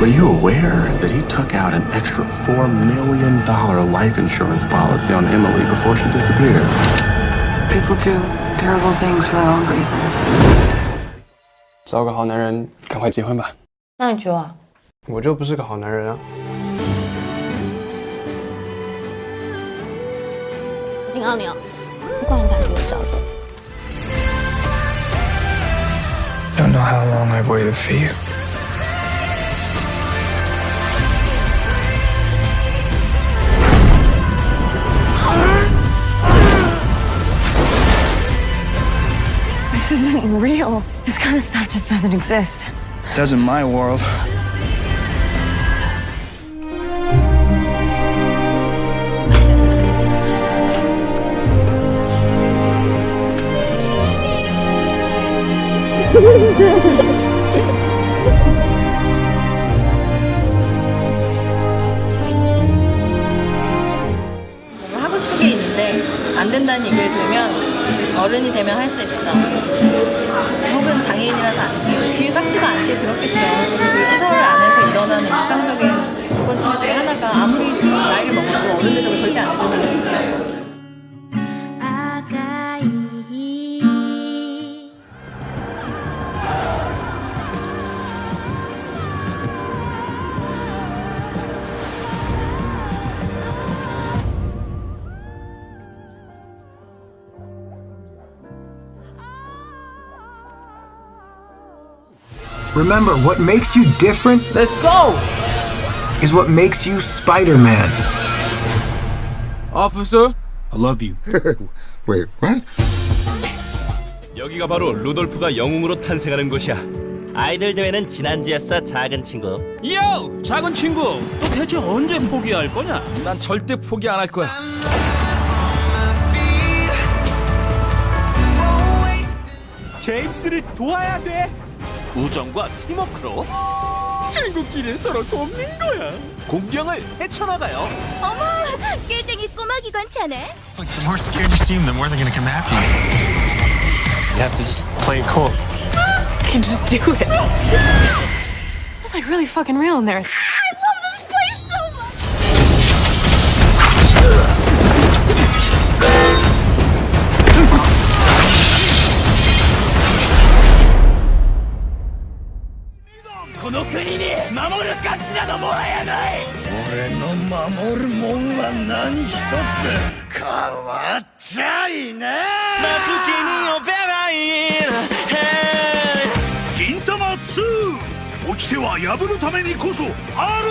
Were you aware that he took out an extra $4 million life insurance policy on Emily before she disappeared? People do terrible things for their own reasons. 找个好男人，赶快结婚吧。那你觉得啊？我就不是个好男人啊。金奥尼尔，不管感觉找着。 Don't know how long I've waited for you. Real. This kind of stuff just doesn't exist. Does in my world. 뭔가 하고 싶은 게 있는데 안 된다는 얘기를 들으면 어른이 되면 할 수 있어. 돼. 귀에 딱지가 않게 들었겠죠. 그 시설 안에서 일어나는 일상적인 조건 침해 중에 하나가 아무리 나이를 먹어도 어른 대접을 절대 안 해주는 거예요. Remember, what makes you different Let's go! is what makes you Spider Man. Officer, I love you. Wait, what? 여기가 바로 루돌프가 영웅으로 탄생하는 곳이야. 아이들 대회는 지난주였어 작은 친구 요! 작은 친구, 너 대체 언제 포기할 거냐? 난 절대 포기 안 할 거야. 제임스를 도와야 돼. 우정과 팀워크로 친구끼리 서로 돕는 거야. 공경을 헤쳐나가요. 어머, 깨쟁이 꼬마 기관차네. Like, the more scared you seem, the more they're gonna come after you. You have to just play it cool. I can just do it. It's like really fucking real in there. この国に守る価値などもはやない。俺の守るもんは何一つ。変わっちゃいねえ。銀玉2起きては破るためにこそある